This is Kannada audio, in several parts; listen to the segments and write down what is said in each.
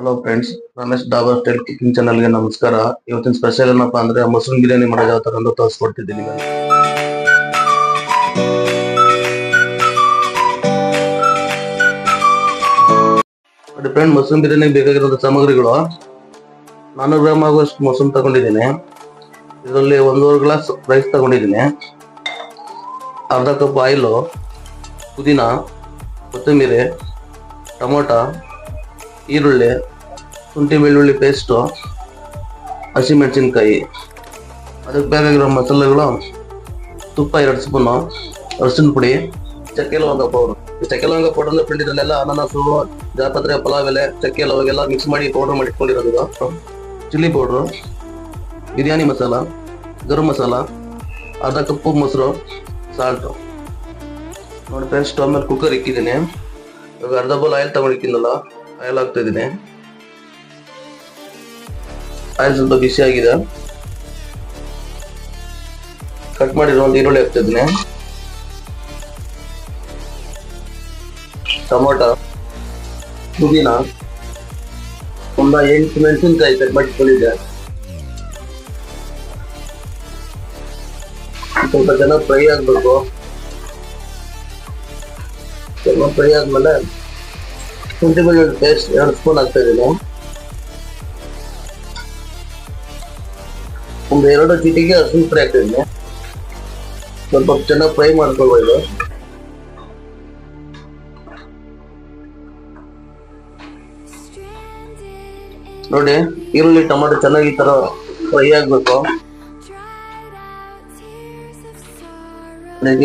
Hello friends Ramesh Dabur style cooking ಚಾನಲ್ಗೆ ನಮಸ್ಕಾರ. ಇವತ್ತಿನ ಸ್ಪೆಷಲ್ ಏನಪ್ಪಾ ಅಂದ್ರೆ ಮಸ್ರೂಮ್ ಬಿರಿಯಾನಿ ಮಾಡೋದು ಯಾವ ತರ ಅಂತ ತೋರಿಸ್ಕೊಡ್ತಿದ್ದೀನಿ ನಾನು ನೋಡಿ ಫ್ರೆಂಡ್ ಮಶ್ರೂಮ್ ಬಿರಿಯಾನಿಗೆ ಬೇಕಾಗಿರೋ ಸಾಮಗ್ರಿಗಳು. ನಾನ್ನೂರು ಗ್ರಾಮ್ ಆಗುವಷ್ಟು ಮಶ್ರೂಮ್ ತಗೊಂಡಿದ್ದೀನಿ. ಇದರಲ್ಲಿ ಒಂದೂವರೆ ಗ್ಲಾಸ್ ರೈಸ್ ತಗೊಂಡಿದ್ದೀನಿ. ಅರ್ಧ ಕಪ್ ಆಯಿಲು ಪುದೀನ, ಕೊತ್ತಂಬರಿ, ಟೊಮೊಟೊ, ಈರುಳ್ಳಿ ಶುಂಠಿ, ಬೆಳ್ಳುಳ್ಳಿ ಪೇಸ್ಟು ಹಸಿಮೆಣಸಿನ್ಕಾಯಿ ಅದಕ್ಕೆ ಬೇಕಾಗಿರೋ ಮಸಾಲೆಗಳು, ತುಪ್ಪ ಎರಡು ಸ್ಪೂನು ಅರಸಿನ ಪುಡಿ ಚಕ್ಕೆ ಲವಂಗ ಪೌಡ್ರು ಚಕ್ಕೆ ಲವಂಗ ಪೌಡರ್ ಅಂದ್ರೆ ಫ್ರೆಂಡ್ ಇದರಲ್ಲೆಲ್ಲ ಅನಾನಸು, ಜಾಪತ್ರೆ, ಪಲಾವ್ ಎಲೆ, ಚಕ್ಕೆ, ಲವಂಗ ಮಿಕ್ಸ್ ಮಾಡಿ ಪೌಡರ್ ಮಾಡಿ ಇಟ್ಕೊಂಡಿರೋದು ಚಿಲ್ಲಿ ಪೌಡ್ರು ಬಿರಿಯಾನಿ ಮಸಾಲ, ಗರಂ ಮಸಾಲ, ಅರ್ಧ ಕಪ್ಪು ಮೊಸರು ಸಾಲ್ಟು ನೋಡಿ ಫ್ರೆಂಡ್ಸ್ ಆಮೇಲೆ ಮೇಲೆ ಕುಕ್ಕರ್ ಇಕ್ಕಿದ್ದೀನಿ. ಇವಾಗ ಅರ್ಧ ಬೌಲ್ ಆಯಿಲ್ ತಗೊಂಡಿದ್ದೀನಲ್ಲ ಆಯಿಲ್ ಹಾಕ್ತಾ ಆಯಿಲ್ ಸ್ವಲ್ಪ ಬಿಸಿ ಆಗಿದೆ. ಕಟ್ ಮಾಡಿರೋ ಒಂದು ಈರುಳ್ಳಿ ಹಾಕ್ತಾ ಇದ್ದೀನಿ. ಟೊಮೊಟೊ, ಪುದೀನ ಒಂದು ಎಂಟು ಮೆಣಸಿನ್ಕಾಯಿ ಕಟ್ ಮಾಡಿಟ್ಕೊಂಡಿದ್ದೆ ಸ್ವಲ್ಪ ಚೆನ್ನಾಗಿ ಫ್ರೈ ಆಗಬೇಕು. ಸ್ವಲ್ಪ ಫ್ರೈ ಆದಮೇಲೆ ಶುಂಠಿ ಬೆಳ್ಳುಳ್ಳಿ ಪೇಸ್ಟ್ ಎರಡು ಸ್ಪೂನ್ ಹಾಕ್ತಾ ಇದ್ದೀನಿ. ಒಂದು ಎರಡು ಕಿಟಿಗೆ ಹಸಿರು ಫ್ರೈ ಆಗ್ತಾ ಸ್ವಲ್ಪ ಚೆನ್ನಾಗಿ ಫ್ರೈ ಮಾಡ್ಕೊಳ್ಬೋದು. ನೋಡಿ, ಈರುಳ್ಳಿ, ಟೊಮೆಟೊ ಚೆನ್ನಾಗಿ ಈ ತರ ಫ್ರೈ ಆಗ್ಬೇಕು.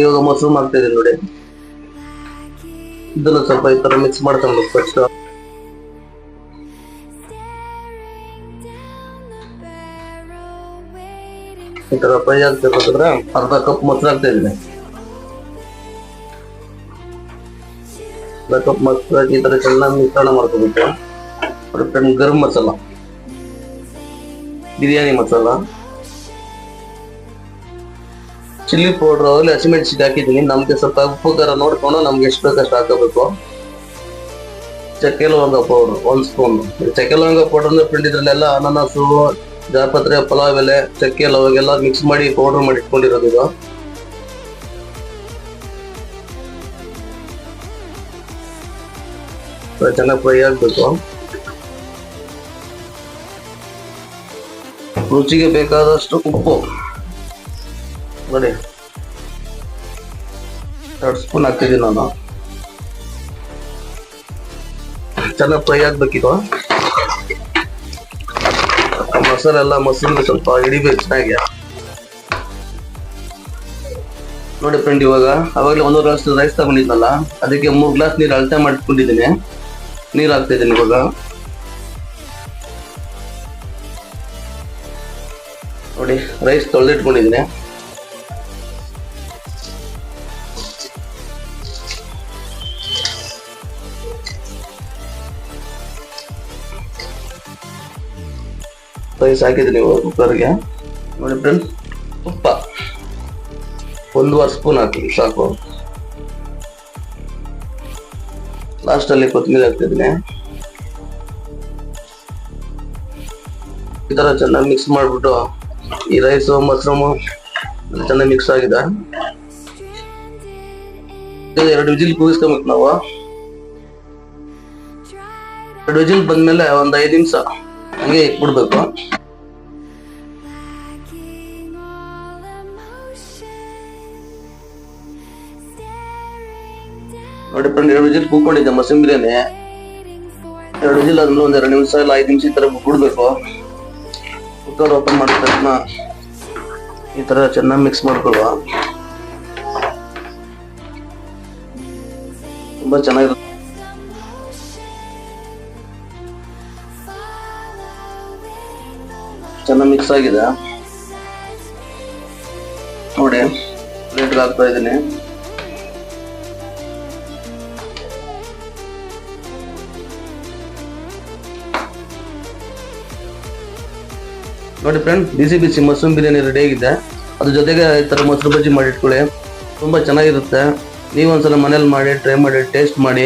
ಇವಾಗ ಮೊಸರು ಮಾಡ್ತಾ ಇದ್ದೀನಿ ನೋಡಿ. ಇದನ್ನು ಸ್ವಲ್ಪ ಈ ತರ ಮಿಕ್ಸ್ ಮಾಡ್ಕೊಂಡು ಫಸ್ಟ್ ತರ ಫ್ರೈ ಆಗ್ತಿರ್ಬೇಕಾದ್ರೆ ಅರ್ಧ ಕಪ್ ಮೊಸರು ಹಾಕ್ತಾ ಇದ್ದೀನಿ ಅರ್ಧ ಕಪ್ ಮೊಸರು ಹಾಕಿ ಈ ಥರ ಚೆನ್ನಾಗಿ ಮಿಶ್ರಣ ಮಾಡ್ಕೋಬೇಕು. Friend garam masala, biryani masala, chilli powder ಅಲ್ಲಿ ಹಸಿಮೆಣಸಿಗೆ ಹಾಕಿದ್ದೀನಿ. ನಮ್ಗೆ ಸ್ವಲ್ಪ ಉಪ್ಪು ಖಾರ ನೋಡ್ಕೊಂಡು ನಮ್ಗೆ ಎಷ್ಟು ಬೇಕಷ್ಟು ಹಾಕಬೇಕು. ಚಕ್ಕೆ ಲವಂಗ ಪೌಡರ್, ಒಂದು ಸ್ಪೂನ್ ಚಕ್ಕೆ ಲವಂಗ ಪೌಡರ್ ಅಂದ್ರೆ ಫ್ರೆಂಡ್ ಅನಾನಸು ಜಾಪತ್ರೆ ಪಲಾವ್ ಎಲೆ, ಚಕ್ಕೆ, ಲವಂಗ ಎಲ್ಲ ಮಿಕ್ಸ್ ಮಾಡಿ ಪೌಡರ್ ಮಾಡಿ ಇಟ್ಕೊಂಡಿರೋದು ಇದು. ಚೆನ್ನಾಗಿ ಫ್ರೈ ಆಗ್ಬೇಕು. ರುಚಿಗೆ ಬೇಕಾದಷ್ಟು ಉಪ್ಪು. ನೋಡಿ. ಎರಡು ಸ್ಪೂನ್ ಹಾಕ್ತಿದ್ದೀನಿ ನಾನು. ಚೆನ್ನಾಗಿ ಫ್ರೈ ಆಗ್ಬೇಕಿದು. ಮಸಾಲೆ ಎಲ್ಲ ಮಸಾಲೆ ಸ್ವಲ್ಪ ಹಿಡಿಬೇಕು ಚೆನ್ನಾಗಿ. ನೋಡಿ ಫ್ರೆಂಡ್ ಇವಾಗ, ಅವಾಗಲೇ ಒಂದು ಗ್ಲಾಸ್ ರೈಸ್ ತಗೊಂಡಿದ್ನಲ್ಲ, ಅದಕ್ಕೆ ಮೂರು ಗ್ಲಾಸ್ ನೀರು ಅಳತೆ ಮಾಡಿಕೊಂಡಿದ್ದೀನಿ. ನೀರು ಹಾಕ್ತಾ ಇದ್ದೀನಿ ಇವಾಗ. ನೋಡಿ ರೈಸ್ ತೊಳೆದಿಟ್ಕೊಂಡಿದ್ದೀನಿ. ರೈಸ್ ಹಾಕಿದ್ರಿ ಕುಕ್ಕರ್ಗೆ ನೋಡಿ ಫ್ರೆಂಡ್ಸ್ ತುಪ್ಪ. ಒಂದೂವರೆ ಸ್ಪೂನ್ ಹಾಕಿ ಸಾಕು. ಲಾಸ್ಟಲ್ಲಿ ಕೊತ್ತಂಬರಿ ಹಾಕ್ತಿದ್ದೀನಿ. ಈ ಥರ ಚೆನ್ನಾಗಿ ಮಿಕ್ಸ್ ಮಾಡ್ಬಿಟ್ಟು ಈ ರೈಸು ಮಶ್ರೂಮು ಚೆನ್ನಾಗಿ ಮಿಕ್ಸ್ ಆಗಿದೆ. ಎರಡು ವಿಜಿಲ್ ಕೂಗಿಸ್ಕೊಬೇಕು ನಾವು. ಎರಡು ವಿಜಿಲ್ ಬಂದ್ಮೇಲೆ ಒಂದು ಐದು ನಿಮಿಷ ಹಂಗೆ ಇಟ್ಬಿಡ್ಬೇಕು. ನೋಡಿ ಫ್ರೆಂಡ್ ಎರಡು ವಿಜಿಲ್ ಕೂಕೊಂಡಿದ್ದೆ ಮಸೀನ್ ಬಿರಿಯಾನಿ. ಎರಡು ವಿಜಿಲ್ ಆದ್ಮೇಲೆ ಒಂದ್ ಎರಡು ನಿಮಿಷ ಇಲ್ಲ, ಐದು ನಿಮಿಷ ಈ ತರ ಬಿಡ್ಬೇಕು ಕುಕ್ಕರ್ ಓಪನ್ ಮಾಡಿದ ತಕ್ಷಣ ಈ ತರ ಚೆನ್ನಾಗಿ ಮಿಕ್ಸ್ ಮಾಡ್ಕೊಳ್ಳುವ. ತುಂಬಾ ಚೆನ್ನಾಗಿರುತ್ತೆ. ಚೆನ್ನಾಗಿ ಮಿಕ್ಸ್ ಆಗಿದೆ. ನೋಡಿ ಪ್ಲೇಟ್ಗೆ ಹಾಕ್ತಾ ಇದ್ದೀನಿ. ನೋಡಿ ಫ್ರೆಂಡ್ ಬಿಸಿ ಬಿಸಿ ಮಶ್ರೂಮ್ ಬಿರಿಯಾನಿ ರೆಡಿ ಆಗಿದೆ. ಅದ್ರ ಜೊತೆಗೆ ಈ ಥರ ಮೊಸರು ಬಜ್ಜಿ ಮಾಡಿ ಇಟ್ಕೊಳ್ಳಿ. ತುಂಬ ಚೆನ್ನಾಗಿರುತ್ತೆ. ನೀವು ಒಂದ್ಸಲ ಮನೇಲಿ ಮಾಡಿ ಟ್ರೈ ಮಾಡಿ ಟೇಸ್ಟ್ ಮಾಡಿ.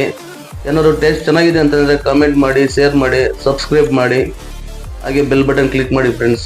ಏನಾದ್ರು ಟೇಸ್ಟ್ ಚೆನ್ನಾಗಿದೆ ಅಂತಂದರೆ ಕಮೆಂಟ್ ಮಾಡಿ ಶೇರ್ ಮಾಡಿ ಸಬ್ಸ್ಕ್ರೈಬ್ ಮಾಡಿ. ಹಾಗೆ ಬೆಲ್ ಬಟನ್ ಕ್ಲಿಕ್ ಮಾಡಿ ಫ್ರೆಂಡ್ಸ್